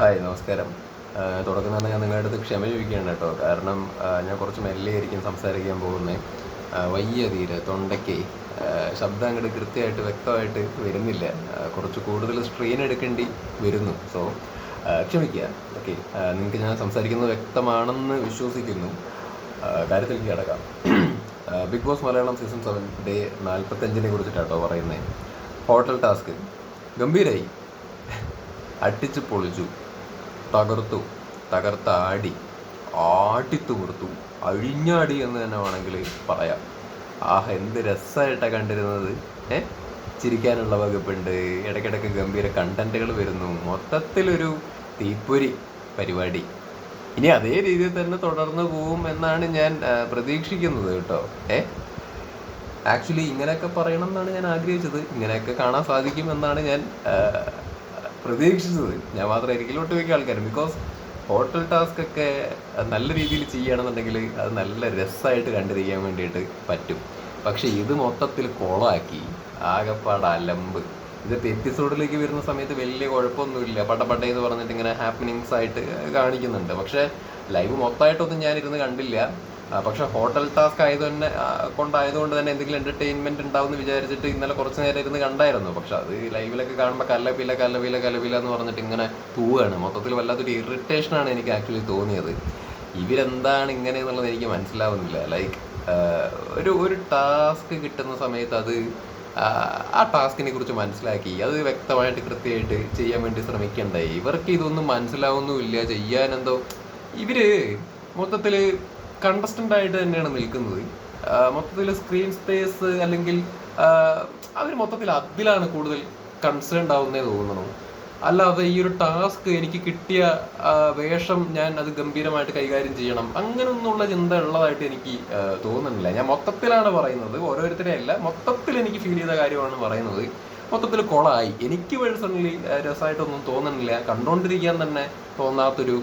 Hi നമസ്കാരം. തുടക്കം തന്നെ ഞാൻ നിങ്ങളുടെ അടുത്ത് ക്ഷമ ചോദിക്കുകയാണ് കേട്ടോ. കാരണം ഞാൻ കുറച്ച് മെല്ലെ ആയിരിക്കും സംസാരിക്കാൻ പോകുന്നത് വയ്യ തീരെ തൊണ്ടയ്ക്ക്. ശബ്ദം അങ്ങോട്ട് കൃത്യമായിട്ട് വ്യക്തമായിട്ട് വരുന്നില്ല. കുറച്ച് കൂടുതൽ സ്ട്രെയിൻ എടുക്കേണ്ടി വരുന്നു. സോ ക്ഷമിക്കുക. ഓക്കെ നിങ്ങൾക്ക് ഞാൻ സംസാരിക്കുന്നത് വ്യക്തമാണെന്ന് വിശ്വസിക്കുന്നു. കാര്യത്തിലേക്ക് കിടക്കാം Big Boss Malayalam season seven day നാൽപ്പത്തഞ്ചിനെ കുറിച്ചിട്ടാട്ടോ പറയുന്നത് ഹോട്ടൽ ടാസ്ക് ഗംഭീരായി. അട്ടിച്ച് പൊളിച്ചു. തകർത്തു. തകർത്ത ആടി. ആട്ടിത്തുമിർത്തു അഴിഞ്ഞാടി എന്ന് തന്നെ വേണമെങ്കിൽ പറയാം. ആഹ് എന്ത് രസമായിട്ടാണ് കണ്ടിരുന്നത്. ഏ? ചിരിക്കാനുള്ള വകുപ്പുണ്ട്. ഇടയ്ക്കിടയ്ക്ക് ഗംഭീര കണ്ടന്റുകൾ വരുന്നു. മൊത്തത്തിലൊരു തീപ്പൊരി പരിപാടി. ഇനി അതേ രീതിയിൽ തന്നെ തുടർന്ന് പോവും എന്നാണ് ഞാൻ പ്രതീക്ഷിക്കുന്നത് കേട്ടോ. ഏ? ആക്ച്വലി ഇങ്ങനെയൊക്കെ പറയണം എന്നാണ് ഞാൻ ആഗ്രഹിച്ചത്. ഇങ്ങനെയൊക്കെ കാണാൻ സാധിക്കും എന്നാണ് ഞാൻ പ്രതീക്ഷിച്ചത്. ഞാൻ മാത്രമായിരിക്കില്ല ഒട്ടുമിക്ക ആൾക്കാരും ബിക്കോസ് ഹോട്ടൽ ടാസ്ക് ഒക്കെ നല്ല രീതിയിൽ ചെയ്യുകയാണെന്നുണ്ടെങ്കിൽ അത് നല്ല രസമായിട്ട് കണ്ടിരിക്കാൻ വേണ്ടിയിട്ട് പറ്റും. പക്ഷേ ഇത് മൊത്തത്തിൽ കുളമാക്കി. ആകെപ്പാട് അലമ്പ്. ഇതിപ്പോൾ എപ്പിസോഡിലേക്ക് വരുന്ന സമയത്ത് വലിയ കുഴപ്പമൊന്നുമില്ല. പടപട എന്ന് പറഞ്ഞിട്ട് ഇങ്ങനെ ഹാപ്പനിങ്സ് ആയിട്ട് കാണിക്കുന്നുണ്ട്. പക്ഷേ ലൈവ് മൊത്തമായിട്ടൊന്നും ഞാനിരുന്ന് കണ്ടില്ല. പക്ഷെ ഹോട്ടൽ ടാസ്ക് ആയത് തന്നെ കൊണ്ടായതുകൊണ്ട് തന്നെ എന്തെങ്കിലും എന്റർടൈൻമെന്റ് ഉണ്ടാവും വിചാരിച്ചിട്ട് ഇന്നലെ കുറച്ച് നേരം ഇരുന്ന് കണ്ടായിരുന്നു. പക്ഷെ അത് ലൈവിലൊക്കെ കാണുമ്പോൾ കല്ലപ്പില്ല കല്ലപ്പില്ല കല്ലപ്പില്ല എന്ന് പറഞ്ഞിട്ട് ഇങ്ങനെ പോവുകയാണ്. മൊത്തത്തിൽ വല്ലാത്തൊരു ഇറിറ്റേഷൻ ആണ് എനിക്ക് ആക്ച്വലി തോന്നിയത്. ഇവരെന്താണ് ഇങ്ങനെ എന്നുള്ളത് എനിക്ക് മനസ്സിലാവുന്നില്ല. ലൈക്ക് ഒരു ഒരു ടാസ്ക് കിട്ടുന്ന സമയത്ത് അത് ആ, ടാസ്കിനെ കുറിച്ച് മനസ്സിലാക്കി അത് വ്യക്തമായിട്ട് കൃത്യമായിട്ട് ചെയ്യാൻ വേണ്ടി ശ്രമിക്കണ്ടേ? ഇവർക്ക് ഇതൊന്നും മനസ്സിലാവുന്നുമില്ല. ചെയ്യാനെന്തോ ഇവർ മൊത്തത്തിൽ കണ്ടസ്റ്റന്റ് ആയിട്ട് തന്നെയാണ് നിൽക്കുന്നത്. മൊത്തത്തിൽ സ്ക്രീൻ സ്പേസ് അല്ലെങ്കിൽ അവർ മൊത്തത്തിൽ അതിലാണ് കൂടുതൽ കൺസേൺഡ് ആവുന്നേ തോന്നുന്നു. അല്ലാതെ ഈ ഒരു ടാസ്ക് എനിക്ക് കിട്ടിയ വേഷം ഞാൻ അത് ഗംഭീരമായിട്ട് കൈകാര്യം ചെയ്യണം. അങ്ങനെയൊന്നുള്ള ചിന്ത ഉള്ളതായിട്ട് എനിക്ക് തോന്നുന്നില്ല. ഞാൻ മൊത്തത്തിലാണ് പറയുന്നത്. ഓരോരുത്തരെ അല്ല മൊത്തത്തിൽ എനിക്ക് ഫീൽ ചെയ്ത കാര്യമാണ് പറയുന്നത്. മൊത്തത്തിൽ കുളമായി എനിക്ക് പേഴ്സണലി രസമായിട്ടൊന്നും തോന്നുന്നില്ല കണ്ടുകൊണ്ടിരിക്കാൻ തന്നെ തോന്നാത്തൊരു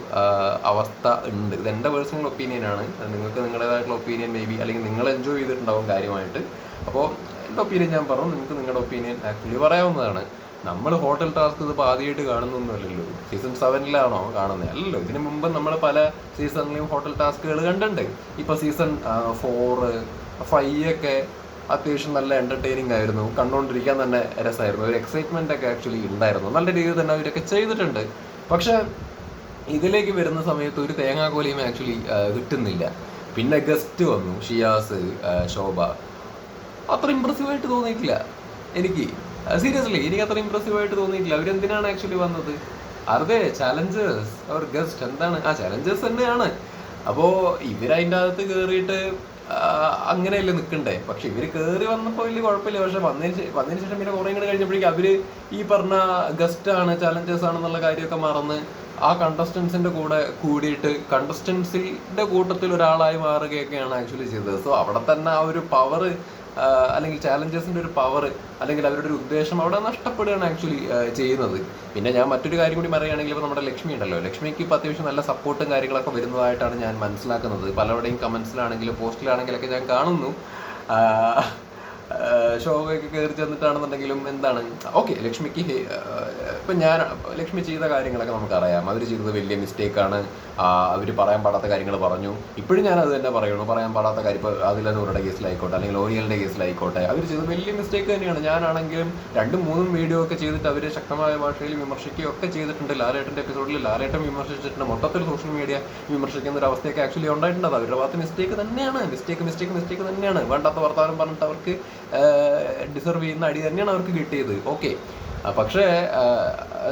അവസ്ഥ ഉണ്ട്. ഇത് എന്റെ പേഴ്സണൽ ഒപ്പീനിയനാണ് നിങ്ങൾക്ക് നിങ്ങളുടേതായിട്ടുള്ള ഒപ്പീനിയൻ മേ ബി അല്ലെങ്കിൽ നിങ്ങൾ എൻജോയ് ചെയ്തിട്ടുണ്ടാവും കാര്യമായിട്ട്. അപ്പോൾ എന്റെ ഒപ്പീനിയൻ ഞാൻ പറഞ്ഞു. നിങ്ങൾക്ക് നിങ്ങളുടെ ഒപ്പീനിയൻ ആക്ച്വലി പറയാവുന്നതാണ്. നമ്മൾ ഹോട്ടൽ ടാസ്ക് ഇതിപ്പോൾ ആദ്യമായിട്ട് കാണുന്നൊന്നുമല്ലല്ലോ. സീസൺ സെവനിലാണോ കാണുന്നത്? അല്ലല്ലോ. ഇതിനു മുമ്പ് നമ്മൾ പല സീസണിലെയും ഹോട്ടൽ ടാസ്കുകൾ കണ്ടിട്ടുണ്ട്. ഇപ്പോൾ സീസൺ ഫോറ് ഫൈവ് ഒക്കെ അത്യാവശ്യം നല്ല എന്റർടൈനിങ് ആയിരുന്നു. കണ്ടുകൊണ്ടിരിക്കാൻ തന്നെ രസമായിരുന്നു ഒരു എക്സൈറ്റ്മെന്റ് ഒക്കെ ആക്ച്വലി ഉണ്ടായിരുന്നു. നല്ല രീതിയിൽ തന്നെ അവരൊക്കെ ചെയ്തിട്ടുണ്ട്. പക്ഷേ ഇതിലേക്ക് വരുന്ന സമയത്ത് ഒരു തേങ്ങാക്കോലിയും ആക്ച്വലി കിട്ടുന്നില്ല. പിന്നെ ഗസ്റ്റ് വന്നു. ഷിയാസ് ശോഭ. അത്ര ഇമ്പ്രസീവ് ആയിട്ട് തോന്നിയിട്ടില്ല. എനിക്ക് സീരിയസ്ലി എനിക്ക് അത്ര ഇമ്പ്രസീവ് ആയിട്ട് തോന്നിയിട്ടില്ല. അവരെന്തിനാണ് ആക്ച്വലി വന്നത്? അതെ ചലഞ്ചേഴ്സ് അവർ ഗസ്റ്റ് എന്താണ്? ആ ചലഞ്ചേഴ്സ് തന്നെയാണ്. അപ്പോൾ ഇവരതിന്റെ അകത്ത് കയറിയിട്ട് അങ്ങനെയല്ലേ നിൽക്കണ്ടേ പക്ഷെ ഇവർ കയറി വന്നപ്പോൾ വലിയ കുഴപ്പമില്ല. പക്ഷെ വന്നതിന് വന്നതിന് ശേഷം പിന്നെ കുറേ കൂടെ കഴിഞ്ഞപ്പോഴേക്കും അവർ ഈ പറഞ്ഞ ഗസ്റ്റ് ആണ് ചലഞ്ചേഴ്സ് ആണെന്നുള്ള കാര്യമൊക്കെ മറന്ന് ആ കണ്ടസ്റ്റൻസിന്റെ കൂടെ കൂടിയിട്ട് കണ്ടസ്റ്റൻസിന്റെ കൂട്ടത്തിൽ ഒരാളായി മാറുകയൊക്കെയാണ് ആക്ച്വലി ചെയ്തത്. സോ അവിടെ തന്നെ ആ ഒരു പവർ അല്ലെങ്കിൽ ചാലഞ്ചേഴ്സിന്റെ ഒരു പവർ അല്ലെങ്കിൽ അവരുടെ ഒരു ഉദ്ദേശം അവിടെ നഷ്ടപ്പെടുകയാണ് ആക്ച്വലി ചെയ്യുന്നത്. പിന്നെ ഞാൻ മറ്റൊരു കാര്യം കൂടി പറയുകയാണെങ്കിൽ ഇപ്പോൾ നമ്മുടെ ലക്ഷ്മി ഉണ്ടല്ലോ. ലക്ഷ്മിക്ക് ഇപ്പോൾ അത്യാവശ്യം നല്ല സപ്പോർട്ടും കാര്യങ്ങളൊക്കെ വരുന്നതായിട്ടാണ് ഞാൻ മനസ്സിലാക്കുന്നത്. പലരുടെയും കമന്റ്സിലാണെങ്കിലും പോസ്റ്റിലാണെങ്കിലൊക്കെ ഞാൻ കാണുന്നു. ആ, ഷോയൊക്കെ കയറി ചെന്നിട്ടാണെന്നുണ്ടെങ്കിലും എന്താണ്? ഓക്കെ ലക്ഷ്മിക്ക് ഇപ്പൊ ഞാൻ ലക്ഷ്മി ചെയ്ത കാര്യങ്ങളൊക്കെ നമുക്കറിയാം. അവർ ചെയ്തത് വലിയ മിസ്റ്റേക്കാണ്. അവർ പറയാൻ പാടാത്ത കാര്യങ്ങൾ പറഞ്ഞു. ഇപ്പോഴും ഞാൻ അത് തന്നെ പറയണു പറയാൻ പാടാത്ത കാര്യം ഇപ്പോൾ നൂറുടെ കേസിലായിക്കോട്ടെ അല്ലെങ്കിൽ ഓരിയലിന്റെ കേസിലായിക്കോട്ടെ. അവർ ചെയ്തത് വലിയ മിസ്റ്റേക്ക് തന്നെയാണ്. ഞാനാണെങ്കിലും രണ്ടും മൂന്നും വീഡിയോ ഒക്കെ ചെയ്തിട്ട് അവർ ശക്തമായ ഭാഷയിൽ വിമർശിക്കുകയും ഒക്കെ ചെയ്തിട്ടുണ്ട്. ലാലേട്ടന്റെ എപ്പിസോഡിൽ ലാലേട്ടൻ വിമർശിച്ചിട്ടുണ്ട്. മൊത്തത്തിൽ സോഷ്യൽ മീഡിയ വിമർശിക്കുന്ന ഒരു അവസ്ഥയൊക്കെ ആക്ച്വലി ഉണ്ടായിട്ടുണ്ട്. അവരുടെ ഭാഗത്ത് മിസ്റ്റേക്ക് തന്നെയാണ്. മിസ്റ്റേക്ക് മിസ്റ്റേക്ക് മിസ്റ്റേക്ക് തന്നെയാണ്. വേണ്ടാത്ത വർത്തമാനം പറഞ്ഞിട്ട് അവർക്ക് ഡിസർവ് ചെയ്യുന്ന അടി തന്നെയാണ് അവർക്ക് കിട്ടിയത്. ഓക്കെ പക്ഷേ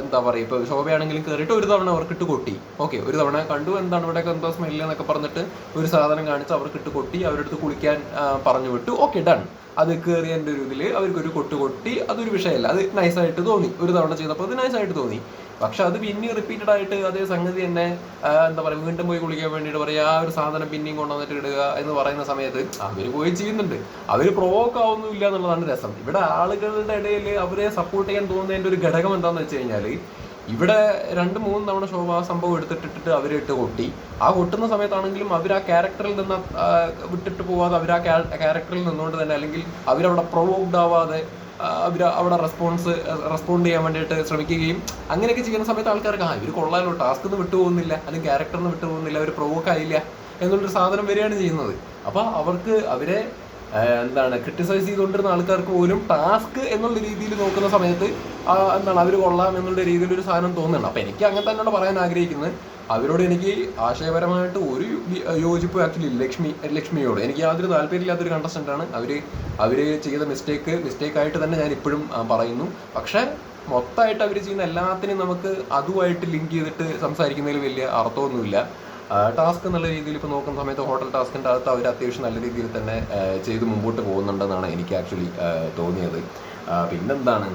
എന്താ പറയുക ഇപ്പോൾ ശോഭയാണെങ്കിലും കയറിയിട്ട് ഒരു തവണ അവർക്ക് ഇട്ട് കൊട്ടി. ഓക്കെ ഒരു തവണ കണ്ടു എന്താണ് ഇവിടെയൊക്കെ എന്തോ സ്മെല്ല് എന്നൊക്കെ പറഞ്ഞിട്ട് ഒരു സാധനം കാണിച്ച് അവർക്ക് ഇട്ട് കൊട്ടി അവരുടെ അടുത്ത് കുളിക്കാൻ പറഞ്ഞു വിട്ടു. ഓക്കെ ഡൺ അത് കയറിയതിന്റെ ഒരു ഇതിൽ അവർക്കൊരു കൊട്ട് കൊട്ടി അതൊരു വിഷയമല്ല. അത് നൈസായിട്ട് തോന്നി. ഒരു തവണ ചെയ്തപ്പോൾ അത് നൈസായിട്ട് തോന്നി. പക്ഷെ അത് പിന്നെ റിപ്പീറ്റഡ് ആയിട്ട് അതേ സംഗതി തന്നെ എന്താ പറയുക വീണ്ടും പോയി കുളിക്കാൻ വേണ്ടിയിട്ട് പറയുക ആ ഒരു സാധനം പിന്നെയും കൊണ്ടുവന്നിട്ട് ഇടുക എന്ന് പറയുന്ന സമയത്ത് അവർ പോയി ചെയ്യുന്നുണ്ട്. അവർ പ്രൊവോക്ക് ആവുന്നില്ല എന്നുള്ളതാണ് രസം. ഇവിടെ ആളുകളുടെ ഇടയിൽ അവരെ സപ്പോർട്ട് ചെയ്യാൻ തോന്നുന്നതിന്റെ ഒരു ഘടകം എന്താണെന്ന് വെച്ച് കഴിഞ്ഞാൽ ഇവിടെ രണ്ട് മൂന്ന് തവണ ശോഭ ആ സംഭവം എടുത്തിട്ടിട്ട് അവരിട്ട് കൊട്ടി. ആ കൊട്ടുന്ന സമയത്താണെങ്കിലും അവർ ആ ക്യാരക്ടറിൽ നിന്ന് വിട്ടിട്ട് പോവാതെ അവർ ആ ക്യാരക്ടറിൽ നിന്നുകൊണ്ട് തന്നെ അല്ലെങ്കിൽ അവരവിടെ പ്രൊവോക്ഡ് ആവാതെ അവർ അവിടെ റെസ്പോൺസ് റെസ്പോണ്ട് ചെയ്യാൻ വേണ്ടിയിട്ട് ശ്രമിക്കുകയും അങ്ങനെയൊക്കെ ചെയ്യുന്ന സമയത്ത് ആൾക്കാർക്ക് ആ ഇവർ കൊള്ളാലോ ടാസ്ക് നിന്ന് വിട്ടുപോകുന്നില്ല അല്ലെങ്കിൽ ക്യാരക്ടറിന് വിട്ടുപോകുന്നില്ല അവർ പ്രൊവോക്ക് ആയില്ല എന്നുള്ളൊരു സാധനം വരികയാണ് ചെയ്യുന്നത്. അപ്പോൾ അവർക്ക് അവരെ എന്താണ് ക്രിട്ടിസൈസ് ചെയ്തുകൊണ്ടിരുന്ന ആൾക്കാർക്ക് പോലും ടാസ്ക് എന്നുള്ള രീതിയിൽ നോക്കുന്ന സമയത്ത് എന്താണ് അവർ കൊള്ളാം എന്നുള്ള രീതിയിൽ ഒരു സാധനം തോന്നുന്നുണ്ട്. അപ്പോൾ എനിക്ക് അങ്ങനെ തന്നെയാണ് പറയാൻ ആഗ്രഹിക്കുന്നത്. അവരോട് എനിക്ക് ആശയപരമായിട്ട് ഒരു യോജിപ്പ് ആക്ച്വലി ലക്ഷ്മി ലക്ഷ്മിയോട്. എനിക്ക് യാതൊരു താല്പര്യമില്ലാത്തൊരു കണ്ടസ്റ്റന്റാണ് അവർ അവർ ചെയ്ത മിസ്റ്റേക്ക് മിസ്റ്റേക്ക് ആയിട്ട് തന്നെ ഞാൻ ഇപ്പോഴും പറയുന്നു. പക്ഷേ മൊത്തമായിട്ട് അവർ ചെയ്യുന്ന എല്ലാത്തിനും നമുക്ക് അതുമായിട്ട് ലിങ്ക് ചെയ്തിട്ട് സംസാരിക്കുന്നതിൽ വലിയ അർത്ഥമൊന്നുമില്ല. ടാസ്ക് എന്നുള്ള രീതിയിൽ ഇപ്പോൾ നോക്കുന്ന സമയത്ത് ഹോട്ടൽ ടാസ്കിന്റെ അകത്ത് അവർ അത്യാവശ്യം നല്ല രീതിയിൽ തന്നെ ചെയ്ത് മുമ്പോട്ട് പോകുന്നുണ്ടെന്നാണ് എനിക്ക് ആക്ച്വലി തോന്നിയത്. പിന്നെന്താണ്?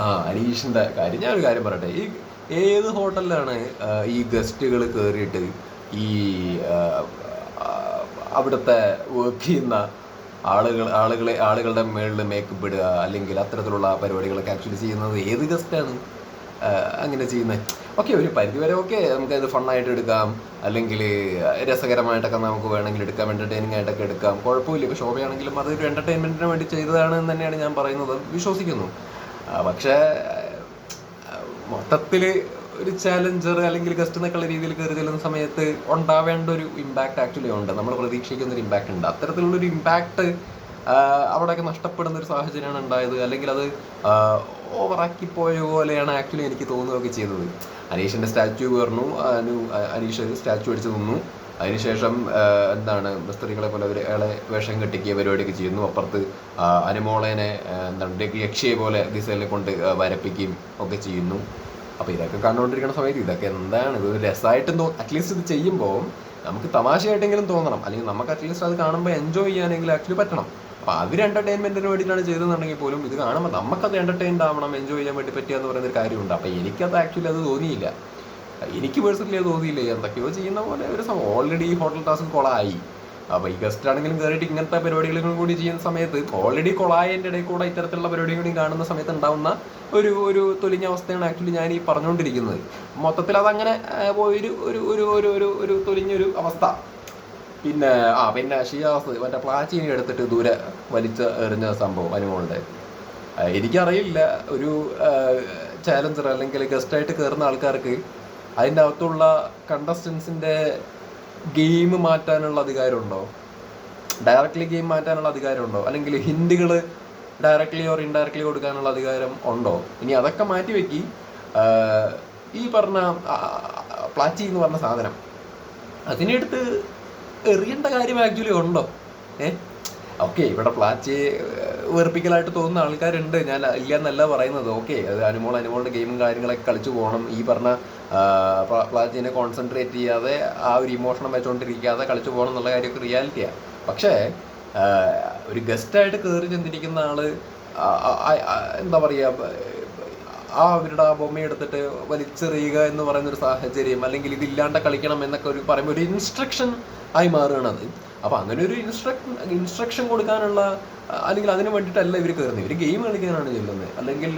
ആ അനീഷിന്റെ കാര്യം. ഞാനൊരു കാര്യം പറയട്ടെ. ഈ ഏത് ഹോട്ടലിലാണ് ഈ ഗസ്റ്റുകൾ കയറിയിട്ട് ഈ അവിടുത്തെ വർക്ക് ചെയ്യുന്ന ആളുകൾ ആളുകളെ ആളുകളുടെ മേളിൽ മേക്കപ്പ് ഇടുക അല്ലെങ്കിൽ അത്തരത്തിലുള്ള പരിപാടികളൊക്കെ ആക്ച്വലി ചെയ്യുന്നത് ഏത് ഗസ്റ്റാണ് അങ്ങനെ ചെയ്യുന്നത്? ഓക്കെ ഒരു പരിധി വരെ ഓക്കെ നമുക്ക് അത് ഫണ്ണായിട്ട് എടുക്കാം. അല്ലെങ്കിൽ രസകരമായിട്ടൊക്കെ നമുക്ക് വേണമെങ്കിൽ എടുക്കാം എന്റർടൈനിങ് ആയിട്ടൊക്കെ എടുക്കാം. കുഴപ്പമില്ല. ഇപ്പോൾ ശോഭയാണെങ്കിലും അതൊരു എന്റർടൈൻമെന്റിന് വേണ്ടി ചെയ്തതാണ് എന്ന് തന്നെയാണ് ഞാൻ പറയുന്നത്. വിശ്വസിക്കുന്നു. പക്ഷേ മൊത്തത്തിൽ ഒരു ചാലഞ്ചർ അല്ലെങ്കിൽ ഗസ്റ്റ് എന്നൊക്കെയുള്ള രീതിയിൽ കയറി ചെല്ലുന്ന സമയത്ത് ഉണ്ടാവേണ്ട ഒരു ഇമ്പാക്റ്റ് ആക്ച്വലി ഉണ്ട്. നമ്മൾ പ്രതീക്ഷിക്കുന്ന ഒരു ഇമ്പാക്റ്റ് ഉണ്ട്. അത്തരത്തിലുള്ളൊരു ഇമ്പാക്റ്റ് അവിടെയൊക്കെ നഷ്ടപ്പെടുന്ന ഒരു സാഹചര്യമാണ് ഉണ്ടായത്. അല്ലെങ്കിൽ അത് ഓവറാക്കി പോയ പോലെയാണ് ആക്ച്വലി എനിക്ക് തോന്നുകയൊക്കെ ചെയ്തത്. അനീഷിന്റെ സ്റ്റാച്യു കയറുന്നു അനു അനീഷ് സ്റ്റാച്യു അടിച്ച് നിന്നു. അതിനുശേഷം എന്താണ് സ്ത്രീകളെ പോലെ അവർ അയാളെ വേഷം കെട്ടിക്കുക പരിപാടിയൊക്കെ ചെയ്യുന്നു. അപ്പുറത്ത് അനുമോളേനെ എന്താണ് യക്ഷയെ പോലെ ദിശയിലെ കൊണ്ട് വരപ്പിക്കുകയും ഒക്കെ ചെയ്യുന്നു. അപ്പോൾ ഇതൊക്കെ കണ്ടുകൊണ്ടിരിക്കുന്ന സമയത്ത് ഇതൊക്കെ എന്താണ്? ഇത് രസമായിട്ടും തോ അറ്റ്ലീസ്റ്റ് ഇത് ചെയ്യുമ്പോൾ നമുക്ക് തമാശയായിട്ടെങ്കിലും തോന്നണം. അല്ലെങ്കിൽ നമുക്ക് അറ്റ്ലീസ്റ്റ് അത് കാണുമ്പോൾ എൻജോയ് ചെയ്യാനെങ്കിലും ആക്ച്വലി പറ്റണം. അപ്പോൾ അവർ എന്റർടൈൻമെന്റിന് വേണ്ടിയിട്ടാണ് ചെയ്തതെന്നുണ്ടെങ്കിൽ പോലും ഇത് കാണുമ്പോൾ നമുക്കത് എന്റർടൈൻഡ് ആവണം എൻജോയ് ചെയ്യാൻ വേണ്ടി പറ്റിയെന്ന് പറയുന്ന ഒരു കാര്യമുണ്ട്. അപ്പോൾ എനിക്കത് ആക്ച്വലി അത് തോന്നിയില്ല. എനിക്ക് പേഴ്സണലി അത് തോന്നിയില്ല. എന്തൊക്കെയോ ചെയ്യുന്ന പോലെ ഒരു ഓൾറെഡി ഈ ഹോട്ടൽ ടാസ്ക് കൊളായി. അപ്പോൾ ഈ ഗസ്റ്റ് ആണെങ്കിലും കയറിയിട്ട് ഇങ്ങനത്തെ പരിപാടികളും കൂടി ചെയ്യുന്ന സമയത്ത് ഓൾറെഡി കൊളായതിന്റെ ഇടയിൽ കൂടെ ഇത്തരത്തിലുള്ള പരിപാടിയും കൂടി കാണുന്ന സമയത്ത് ഉണ്ടാവുന്ന ഒരു ഒരു തൊലിഞ്ഞ അവസ്ഥയാണ് ആക്ച്വലി ഞാൻ ഈ പറഞ്ഞുകൊണ്ടിരിക്കുന്നത് മൊത്തത്തിൽ അതങ്ങനെ ഒരു ഒരു ഒരു ഒരു ഒരു തൊലിഞ്ഞൊരു അവസ്ഥ. പിന്നെ ആ പിന്നെ ഷിയാസ് മറ്റേ പ്ലാച്ചീനി എടുത്തിട്ട് ദൂരെ വലിച്ച എറിഞ്ഞ സംഭവം അനുമോളുടെ എനിക്കറിയില്ല ഒരു ചാലഞ്ചർ അല്ലെങ്കിൽ ഗസ്റ്റായിട്ട് കയറുന്ന ആൾക്കാർക്ക് അതിന്റെ അകത്തുള്ള കണ്ടസ്റ്റൻസിന്റെ ഗെയിം മാറ്റാനുള്ള അധികാരമുണ്ടോ? ഡയറക്റ്റ്ലി ഗെയിം മാറ്റാനുള്ള അധികാരമുണ്ടോ? അല്ലെങ്കിൽ ഹിന്ദികൾ ഡയറക്റ്റ്ലി ഓർ ഇൻഡയറക്റ്റ്ലി കൊടുക്കാനുള്ള അധികാരം ഉണ്ടോ? ഇനി അതൊക്കെ മാറ്റി വെക്കി ഈ പറഞ്ഞ പ്ലാച്ചി എന്ന് പറഞ്ഞ സാധനം. അതിനെടുത്ത് എറിയേണ്ട കാര്യം ആക്ച്വലി ഉണ്ടോ? ഏ? ഓക്കെ ഇവിടെ പ്ലാച്ചി വെറുപ്പിക്കലായിട്ട് തോന്നുന്ന ആൾക്കാരുണ്ട്. ഞാൻ ഇല്ല എന്നല്ല പറയുന്നത്. ഓക്കെ അത് അനുമോൾ അനുമോളുടെ ഗെയിമും കാര്യങ്ങളൊക്കെ കളിച്ചു പോകണം. ഈ പറഞ്ഞ പ്ലാച്ചിനെ കോൺസെൻട്രേറ്റ് ചെയ്യാതെ ആ ഒരു ഇമോഷണം വെച്ചുകൊണ്ടിരിക്കാതെ കളിച്ചു പോകണം എന്നുള്ള കാര്യമൊക്കെ റിയാലിറ്റിയാണ് പക്ഷേ ഒരു ഗസ്റ്റായിട്ട് കയറി ചെന്നിരിക്കുന്ന ആൾ എന്താ പറയുക ആ അവരുടെ ആ ബൊമ്മ എടുത്തിട്ട് വലിച്ചെറിയുക എന്ന് പറയുന്ന ഒരു സാഹചര്യം അല്ലെങ്കിൽ ഇതില്ലാണ്ട് കളിക്കണം എന്നൊക്കെ ഒരു പറയുമ്പോൾ ഒരു ഇൻസ്ട്രക്ഷൻ ആയി മാറുകയാണ് അത്. അപ്പോൾ അങ്ങനെ ഒരു ഇൻസ്ട്രക്ഷൻ ഇൻസ്ട്രക്ഷൻ കൊടുക്കാനുള്ള അല്ലെങ്കിൽ അതിന് വേണ്ടിയിട്ടല്ല ഇവർ കയറുന്നത്. ഇവർ ഗെയിം കളിക്കാനാണ് ചെല്ലുന്നത്. അല്ലെങ്കിൽ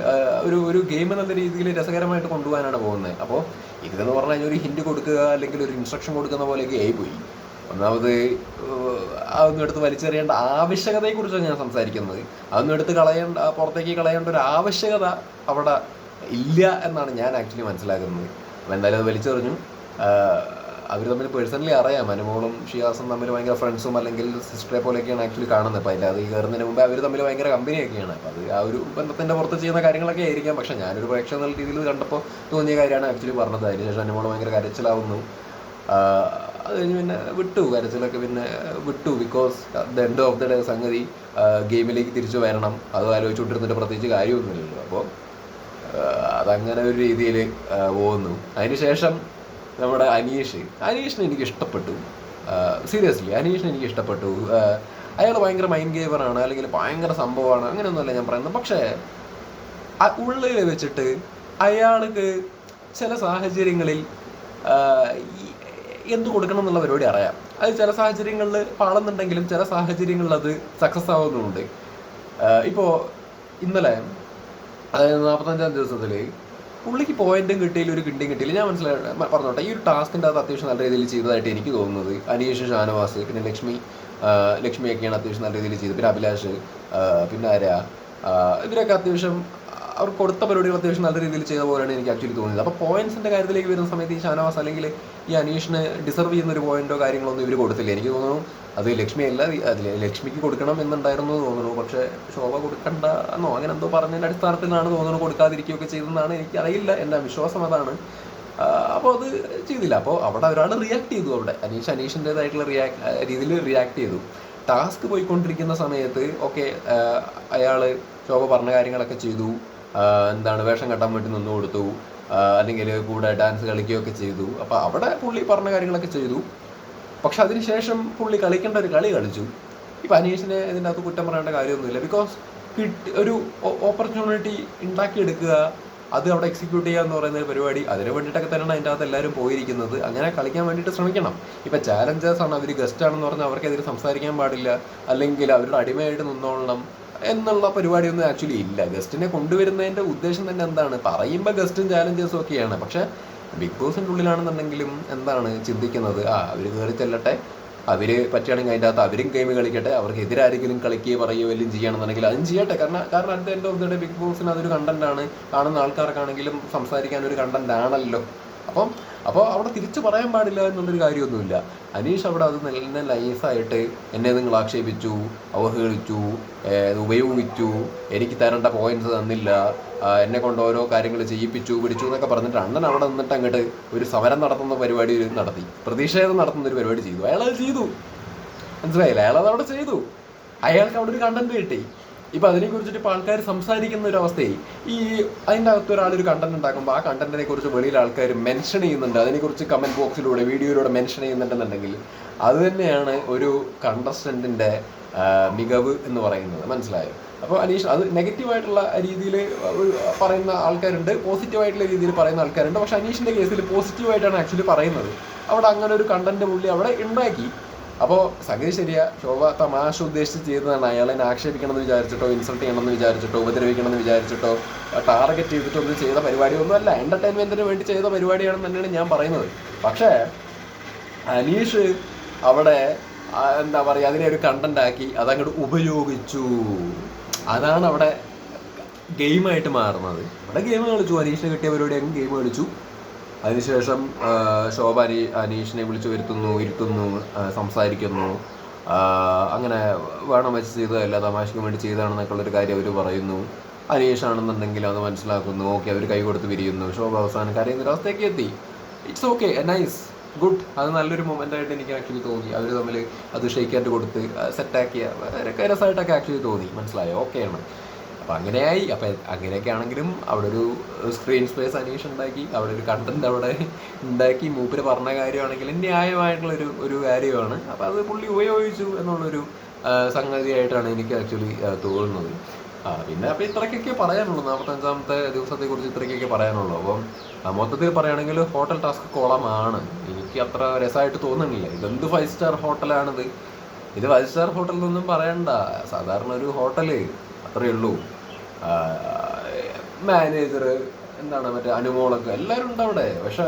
ഒരു ഒരു ഗെയിം എന്ന രീതിയിൽ രസകരമായിട്ട് കൊണ്ടുപോകാനാണ് പോകുന്നത്. അപ്പോൾ ഇതെന്ന് പറഞ്ഞു കഴിഞ്ഞാൽ ഒരു ഹിൻഡ് കൊടുക്കുക അല്ലെങ്കിൽ ഒരു ഇൻസ്ട്രക്ഷൻ കൊടുക്കുന്ന പോലെയൊക്കെ ആയിപ്പോയി. ഒന്നാമത് അതൊന്നും എടുത്ത് വലിച്ചെറിയേണ്ട ആവശ്യകതയെക്കുറിച്ചാണ് ഞാൻ സംസാരിക്കുന്നത്. അതൊന്നും എടുത്ത് കളയേണ്ട പുറത്തേക്ക് കളയേണ്ട ഒരു ആവശ്യകത അവിടെ ഇല്ല എന്നാണ് ഞാൻ ആക്ച്വലി മനസ്സിലാക്കുന്നത്. അപ്പം എന്തായാലും അത് വലിച്ചെറിഞ്ഞു അവർ തമ്മിൽ പേഴ്സണലി അറിയാം. അനുമോളും ഷിയാസും തമ്മിൽ ഭയങ്കര ഫ്രണ്ട്സും അല്ലെങ്കിൽ സിസ്റ്ററെ പോലെയൊക്കെയാണ് ആക്ച്വലി കാണുന്നത്. അപ്പോൾ അതിന്റെ അത് കയറുന്നതിന് മുമ്പ് അവർ തമ്മിൽ ഭയങ്കര കമ്പനിയൊക്കെയാണ് അപ്പോൾ അത് ആ ഒരു ബന്ധത്തിന്റെ പുറത്ത് ചെയ്യുന്ന കാര്യങ്ങളൊക്കെ ആയിരിക്കാം. പക്ഷേ ഞാനൊരു പ്രേക്ഷക എന്നുള്ള രീതിയിൽ കണ്ടപ്പോൾ തോന്നിയ കാര്യമാണ് ആക്ച്വലി പറഞ്ഞത്. അതിനുശേഷം അനുമോൾ ഭയങ്കര കരച്ചിലാവുന്നു. അത് കഴിഞ്ഞ് പിന്നെ വിട്ടു. കരച്ചിലൊക്കെ പിന്നെ വിട്ടു. Because the end of the day സംഗതി ഗെയിമിലേക്ക് തിരിച്ചു വരണം. അത് ആലോചിച്ചുകൊണ്ടിരുന്നിട്ട് പ്രത്യേകിച്ച് കാര്യമൊന്നുമില്ലല്ലോ. അപ്പോൾ അതങ്ങനെ ഒരു രീതിയിൽ പോകുന്നു. അതിനുശേഷം നമ്മുടെ അനീഷ് അനീഷിനെ എനിക്ക് ഇഷ്ടപ്പെട്ടു. സീരിയസ്ലി അനീഷിനെ എനിക്ക് ഇഷ്ടപ്പെട്ടു. അയാൾ ഭയങ്കര മൈൻഡ് ഗേമറാണ് അല്ലെങ്കിൽ ഭയങ്കര സംഭവമാണ് അങ്ങനെയൊന്നുമല്ല ഞാൻ പറയുന്നത്. പക്ഷേ ഉള്ളിൽ വെച്ചിട്ട് അയാൾക്ക് ചില സാഹചര്യങ്ങളിൽ എന്ത് കൊടുക്കണം എന്നുള്ള പരിപാടി അറിയാം. അത് ചില സാഹചര്യങ്ങളിൽ പാളുന്നുണ്ടെങ്കിലും ചില സാഹചര്യങ്ങളിൽ അത് സക്സസ് ആവുന്നുണ്ട്. ഇപ്പോൾ ഇന്നലെ അതായത് നാൽപ്പത്തഞ്ചാം ദിവസത്തിൽ പുള്ളിക്ക് പോയിന്റും കിട്ടിയില്ല ഒരു കിണ്ടിയും കിട്ടിയില്ല. ഞാൻ മനസ്സിലായി പറഞ്ഞോട്ടെ ഈ ഒരു ടാസ്കിന്റെ അത് അത്യാവശ്യം നല്ല രീതിയിൽ ചെയ്തതായിട്ട് എനിക്ക് തോന്നുന്നത് അനീഷ് ഷാനവാസ് പിന്നെ ലക്ഷ്മി ലക്ഷ്മിയൊക്കെയാണ് അത്യാവശ്യം നല്ല രീതിയിൽ ചെയ്തത്. പിന്നെ അഭിലാഷ് പിന്നെ ആരാ ഇവരൊക്കെ അത്യാവശ്യം അവർ കൊടുത്ത പരിപാടികൾ അത്യാവശ്യം നല്ല രീതിയിൽ ചെയ്ത പോലെയാണ് എനിക്ക് ആക്ച്വലി തോന്നിയത്. അപ്പോൾ പോയിന്റ്സിന്റെ കാര്യത്തിലേക്ക് വരുന്ന സമയത്ത് ഈ ഷാനവാസ് അല്ലെങ്കിൽ ഈ അനീഷിന് ഡിസർവ് ചെയ്യുന്ന ഒരു പോയിന്റോ കാര്യങ്ങളൊന്നും ഇവർ കൊടുത്തില്ല. എനിക്ക് തോന്നുന്നു അത് ലക്ഷ്മി അല്ല ലക്ഷ്മിക്ക് കൊടുക്കണം എന്നുണ്ടായിരുന്നു തോന്നുന്നു. പക്ഷേ ശോഭ കൊടുക്കണ്ട എന്നോ അങ്ങനെ എന്തോ പറഞ്ഞതിന്റെ അടിസ്ഥാനത്തിലാണ് തോന്നുന്നു കൊടുക്കാതിരിക്കുകയൊക്കെ ചെയ്തതെന്നാണ് എനിക്ക് അറിയില്ല എന്റെ വിശ്വാസം അതാണ് അപ്പോൾ അത് ചെയ്തില്ല. അപ്പോൾ അവിടെ ഒരാൾ റിയാക്ട് ചെയ്തു അവിടെ. അനീഷ് അനീഷിന്റെതായിട്ടുള്ള റിയാക്ട് രീതിയിൽ റിയാക്ട് ചെയ്തു. ടാസ്ക് പോയിക്കൊണ്ടിരിക്കുന്ന സമയത്ത് ഓക്കെ അയാൾ ശോഭ പറഞ്ഞ കാര്യങ്ങളൊക്കെ ചെയ്തു. എന്താണ് വേഷം കെട്ടാൻ വേണ്ടി നിന്ന് കൊടുത്തു. അല്ലെങ്കിൽ കൂടെ ഡാൻസ് കളിക്കുകയൊക്കെ ചെയ്തു. അപ്പോൾ അവിടെ പുള്ളി പറഞ്ഞ കാര്യങ്ങളൊക്കെ ചെയ്തു. പക്ഷെ അതിനുശേഷം പുള്ളി കളിക്കേണ്ട ഒരു കളി കളിച്ചു. ഇപ്പം അനീഷിനെ ഇതിന്റെ അകത്ത് കുറ്റം പറയേണ്ട കാര്യമൊന്നുമില്ല. ബിക്കോസ് കിട്ടി ഒരു ഓപ്പർച്യൂണിറ്റി ഉണ്ടാക്കിയെടുക്കുക അത് അവിടെ എക്സിക്യൂട്ട് ചെയ്യുക എന്ന് പറയുന്ന ഒരു പരിപാടി അതിന് വേണ്ടിയിട്ടൊക്കെ തന്നെയാണ് അതിന്റെ അകത്ത് എല്ലാവരും പോയിരിക്കുന്നത്. അങ്ങനെ കളിക്കാൻ വേണ്ടിയിട്ട് ശ്രമിക്കണം. ഇപ്പം ചാലഞ്ചേഴ്സ് ആണ് അവർ ഗസ്റ്റ് ആണെന്ന് പറഞ്ഞാൽ അവർക്കെതിരെ സംസാരിക്കാൻ പാടില്ല. അല്ലെങ്കിൽ അവരുടെ അടിമയായിട്ട് നിന്നോളണം. എന്നുള്ള പരിപാടിയൊന്നും ആക്ച്വലി ഇല്ല. ഗസ്റ്റിനെ കൊണ്ടുവരുന്നതിന്റെ ഉദ്ദേശം തന്നെ എന്താണ്? പറയുമ്പോൾ ഗസ്റ്റും ചാലഞ്ചേഴ്സും ഒക്കെയാണ്. പക്ഷേ ബിഗ് ബോസിന്റെ ഉള്ളിലാണെന്നുണ്ടെങ്കിലും എന്താണ് ചിന്തിക്കുന്നത്? ആ അവർ കയറി ചെല്ലട്ടെ. അവർ പറ്റുകയാണെങ്കിൽ അതിന്റെ അകത്ത് അവരും ഗെയിം കളിക്കട്ടെ. അവർക്ക് എതിരാരെങ്കിലും കളിക്കുകയോ പറയുകയോ വല്ലതും ചെയ്യണമെന്നുണ്ടെങ്കിൽ അതും ചെയ്യട്ടെ. കാരണം കാരണം അടുത്ത എന്റെ ഡേ ബിഗ് ബോസിന് അതൊരു കണ്ടന്റാണ് കാണുന്ന ആൾക്കാർക്കാണെങ്കിലും സംസാരിക്കാൻ ഒരു കണ്ടന്റ് ആണല്ലോ. അപ്പം അപ്പോൾ അവിടെ തിരിച്ചു പറയാൻ പാടില്ല എന്നുള്ളൊരു കാര്യമൊന്നുമില്ല. അനീഷ് അവിടെ അത് നല്ല നൈസായിട്ട് എന്നെ നിങ്ങൾ ആക്ഷേപിച്ചു അവഹേളിച്ചു ഉപയോഗിച്ചു എനിക്ക് തരേണ്ട പോയിന്റ്സ് തന്നില്ല എന്നെ കൊണ്ട് ഓരോ കാര്യങ്ങൾ ചെയ്യിപ്പിച്ചു പിടിച്ചു എന്നൊക്കെ പറഞ്ഞിട്ട് അണ്ണൻ അവിടെ നിന്നിട്ട് അങ്ങോട്ട് ഒരു സമരം നടത്തുന്ന പരിപാടി നടത്തി. പ്രതിഷേധം നടത്തുന്ന ഒരു പരിപാടി ചെയ്തു. അയാൾ അത് ചെയ്തു. മനസ്സിലായില്ല? അയാൾ അത് അവിടെ ചെയ്തു. അയാൾക്ക് അവിടെ ഒരു കണ്ടന്റ് കിട്ടി ഇപ്പൊ അതിനെ കുറിച്ചിട്ട് ഇപ്പൊ ആൾക്കാർ സംസാരിക്കുന്ന ഒരു അവസ്ഥയായി. ഈ അതിന്റെ അകത്ത് ഒരു കണ്ടന്റ് ഉണ്ടാക്കുമ്പോൾ ആ കണ്ടന്റിനെ കുറിച്ച് വെളിയിൽ ആൾക്കാർ മെൻഷൻ ചെയ്യുന്നുണ്ട്. അതിനെക്കുറിച്ച് കമന്റ് ബോക്സിലൂടെ വീഡിയോയിലൂടെ മെൻഷൻ ചെയ്യുന്നുണ്ടെന്നുണ്ടെങ്കിൽ അത് തന്നെയാണ് ഒരു കണ്ടസ്റ്റന്റിന്റെ മികവ് എന്ന് പറയുന്നത്. മനസ്സിലായോ? അപ്പോൾ അനീഷ് അത് നെഗറ്റീവായിട്ടുള്ള രീതിയിൽ പറയുന്ന ആൾക്കാരുണ്ട്. പോസിറ്റീവായിട്ടുള്ള രീതിയിൽ പറയുന്ന ആൾക്കാരുണ്ട്. പക്ഷെ അനീഷിന്റെ കേസിൽ പോസിറ്റീവായിട്ടാണ് ആക്ച്വലി പറയുന്നത്. അവിടെ അങ്ങനെ ഒരു കണ്ടന്റ് പുള്ളി അവിടെ ഉണ്ടാക്കി. അപ്പോൾ സംഗതി ശരിയാ. ശോഭ തമാശ ഉദ്ദേശിച്ച് ചെയ്തതാണ്. അയാളെ ആക്ഷേപിക്കണമെന്ന് വിചാരിച്ചിട്ടോ ഇൻസൾട്ട് ചെയ്യണമെന്ന് വിചാരിച്ചിട്ടോ ഉപദ്രവിക്കണമെന്ന് വിചാരിച്ചിട്ടോ ടാർഗറ്റ് ചെയ്തിട്ടൊന്നും ചെയ്ത പരിപാടിയൊന്നും അല്ല എന്റർടൈൻമെന്റിന് വേണ്ടി ചെയ്ത പരിപാടിയാണെന്ന് തന്നെയാണ് ഞാൻ പറയുന്നത്. പക്ഷേ അനീഷ് അവിടെ എന്താ പറയുക അതിനെ ഒരു കണ്ടന്റ് ആക്കി അതങ്ങോട്ട് ഉപയോഗിച്ചു. അതാണ് അവിടെ ഗെയിമായിട്ട് മാറുന്നത്. ഇവിടെ ഗെയിം കളിച്ചു. അനീഷിനെ കിട്ടിയ പരിപാടി അങ്ങ് ഗെയിം കളിച്ചു. അതിനുശേഷം ശോഭ അനീ അനീഷിനെ വിളിച്ചു വരുത്തുന്നു ഇരുത്തുന്നു സംസാരിക്കുന്നു. അങ്ങനെ വേണം വെച്ച് ചെയ്തതല്ല തമാശയ്ക്ക് വേണ്ടി ചെയ്തതാണെന്നൊക്കെയുള്ളൊരു കാര്യം അവർ പറയുന്നു. അനീഷാണെന്നുണ്ടെങ്കിൽ അത് മനസ്സിലാക്കുന്നു. ഓക്കെ അവർ കൈ കൊടുത്ത് പിരിയുന്നു ശോഭ അവസാനം കരയുന്ന ഒരവസ്ഥയ്ക്ക് എത്തി. ഇറ്റ്സ് ഓക്കെ നൈസ് ഗുഡ് അത് നല്ലൊരു മൊമെന്റായിട്ട് എനിക്ക് ആക്ച്വലി തോന്നി. അവർ തമ്മിൽ അത് ഷെയ്ക്കായിട്ട് കൊടുത്ത് സെറ്റാക്കിയ രസമായിട്ടൊക്കെ ആക്ച്വലി തോന്നി. മനസ്സിലായോ? ഓക്കെയാണ് അപ്പം അങ്ങനെയായി. അപ്പം അങ്ങനെയൊക്കെ ആണെങ്കിലും അവിടെ ഒരു സ്ക്രീൻ സ്പേസ് അനീഷ് ഉണ്ടാക്കി. അവിടെ ഒരു കണ്ടന്റ് അവിടെ ഉണ്ടാക്കി. മൂപ്പര് പറഞ്ഞ കാര്യമാണെങ്കിൽ ന്യായമായിട്ടുള്ളൊരു ഒരു കാര്യമാണ്. അപ്പം അത് പുള്ളി ഉപയോഗിച്ചു എന്നുള്ളൊരു സംഗതിയായിട്ടാണ് എനിക്ക് ആക്ച്വലി തോന്നുന്നത്. ആ പിന്നെ അപ്പം ഇത്രയ്ക്കൊക്കെ പറയാനുള്ളൂ. നാൽപ്പത്തഞ്ചാമത്തെ ദിവസത്തെ കുറിച്ച് ഇത്രയ്ക്കൊക്കെ പറയാനുള്ളൂ. അപ്പം മൊത്തത്തിൽ പറയുകയാണെങ്കിൽ ഹോട്ടൽ ടാസ്ക് കോളമാണ്. എനിക്ക് അത്ര രസമായിട്ട് തോന്നുന്നില്ല. ഇതെന്ത് ഫൈവ് സ്റ്റാർ ഹോട്ടലാണിത് ഇത് ഫൈവ് സ്റ്റാർ ഹോട്ടൽ എന്നൊന്നും പറയണ്ട. സാധാരണ ഒരു ഹോട്ടൽ അത്രയേ ഉള്ളൂ. മാനേജർ എന്താണ് മറ്റേ അനുമോളൊക്കെ എല്ലാവരും ഉണ്ട് അവിടെ. പക്ഷെ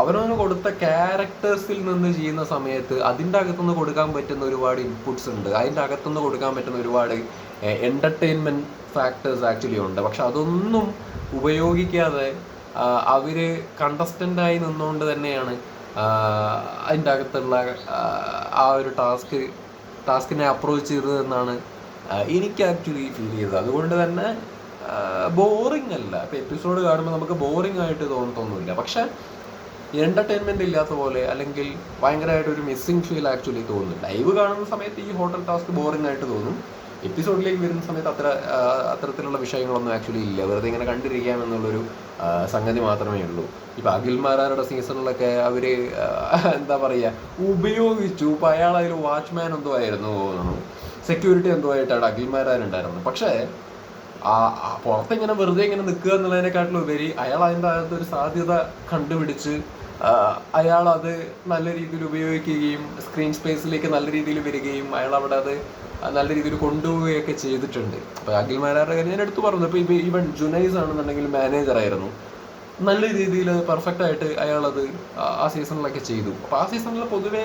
അവനവന് കൊടുത്ത ക്യാരക്ടേഴ്സിൽ നിന്ന് ചെയ്യുന്ന സമയത്ത് അതിന്റെ അകത്തുനിന്ന് കൊടുക്കാൻ പറ്റുന്ന ഒരുപാട് ഇൻപുട്സ് ഉണ്ട്. അതിന്റെ അകത്തുനിന്ന് കൊടുക്കാൻ പറ്റുന്ന ഒരുപാട് എന്റർടൈൻമെന്റ് ഫാക്ടേഴ്സ് ആക്ച്വലി ഉണ്ട്. പക്ഷെ അതൊന്നും ഉപയോഗിക്കാതെ അവർ ആയി നിന്നുകൊണ്ട് തന്നെയാണ് അതിന്റെ അകത്തുള്ള ആ, ഒരു ടാസ്ക് ടാസ്കിനെ അപ്രോച്ച് ചെയ്തതെന്നാണ് എനിക്ക് ആക്ച്വലി ഫീൽ ചെയ്തത്. അതുകൊണ്ട് തന്നെ ബോറിംഗ് അല്ല. ഇപ്പം എപ്പിസോഡ് കാണുമ്പോൾ നമുക്ക് ബോറിംഗ് ആയിട്ട് തോന്നത്തൊന്നുമില്ല പക്ഷെ എന്റർടൈൻമെന്റ് ഇല്ലാത്ത പോലെ അല്ലെങ്കിൽ ഭയങ്കരമായിട്ട് ഒരു മിസ്സിങ് ഫീൽ ആക്ച്വലി തോന്നുന്നു ലൈവ് കാണുന്ന സമയത്ത് ഈ ഹോട്ടൽ ടാസ്ക് ബോറിംഗ് ആയിട്ട് തോന്നും. എപ്പിസോഡിലേക്ക് വരുന്ന സമയത്ത് അത്ര അത്തരത്തിലുള്ള വിഷയങ്ങളൊന്നും ആക്ച്വലി ഇല്ല. വെറുതെ ഇങ്ങനെ കണ്ടിരിക്കാം എന്നുള്ളൊരു ആ, സംഗതി മാത്രമേ ഉള്ളൂ. ഇപ്പൊ അഖിൽമാരാരുടെ സീസണിലൊക്കെ അവർ ആ, എന്താ പറയാ ഉപയോഗിച്ചു. ഇപ്പൊ അയാൾ അതിൽ വാച്ച്മാൻ എന്തോ ആയിരുന്നു തോന്നുന്നു. സെക്യൂരിറ്റി എന്തോ ആയിട്ടാണ് അഖിൽമാരാരുണ്ടായിരുന്നത്? പക്ഷേ ആ പുറത്തിങ്ങനെ വെറുതെ ഇങ്ങനെ നിൽക്കുക എന്നുള്ളതിനെക്കാട്ടിലും ഉപരി അയാൾ അതിന്റെ അകത്ത് ഒരു സാധ്യത കണ്ടുപിടിച്ച് അയാൾ അത് നല്ല രീതിയിൽ ഉപയോഗിക്കുകയും സ്ക്രീൻ സ്പേസിലേക്ക് നല്ല രീതിയിൽ വരികയും അയാൾ അവിടെ അത് നല്ല രീതിയിൽ കൊണ്ടുപോവുകയൊക്കെ ചെയ്തിട്ടുണ്ട്. അപ്പൊ അഖിൽ മാരാരുടെ കാര്യം ഞാൻ എടുത്തു പറഞ്ഞു. ഇപ്പൊ ഇപ്പോൾ ഈവൻ ജുനൈസ് ആണെന്നുണ്ടെങ്കിൽ മാനേജർ ആയിരുന്നു. നല്ല രീതിയിൽ പെർഫെക്റ്റ് ആയിട്ട് അയാൾ അത് ആ സീസണിലൊക്കെ ചെയ്തു. അപ്പോൾ ആ സീസണിൽ പൊതുവേ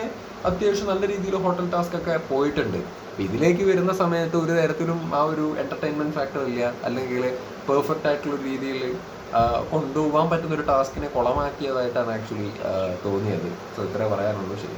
അത്യാവശ്യം നല്ല രീതിയിൽ ഹോട്ടൽ ടാസ്ക് ഒക്കെ പോയിട്ടുണ്ട്. ഇതിലേക്ക് വരുന്ന സമയത്ത് ഒരു തരത്തിലും ആ ഒരു എന്റർടൈൻമെന്റ് ഫാക്ടർ ഇല്ല. അല്ലെങ്കിൽ പെർഫെക്റ്റ് ആയിട്ടുള്ള രീതിയിൽ കൊണ്ടുപോകാൻ പറ്റുന്ന ഒരു ടാസ്കിനെ കുളമാക്കിയതായിട്ടാണ് ആക്ച്വലി തോന്നിയത്. സോ ഇത്രേ പറയാനുള്ളൂ. ശരി.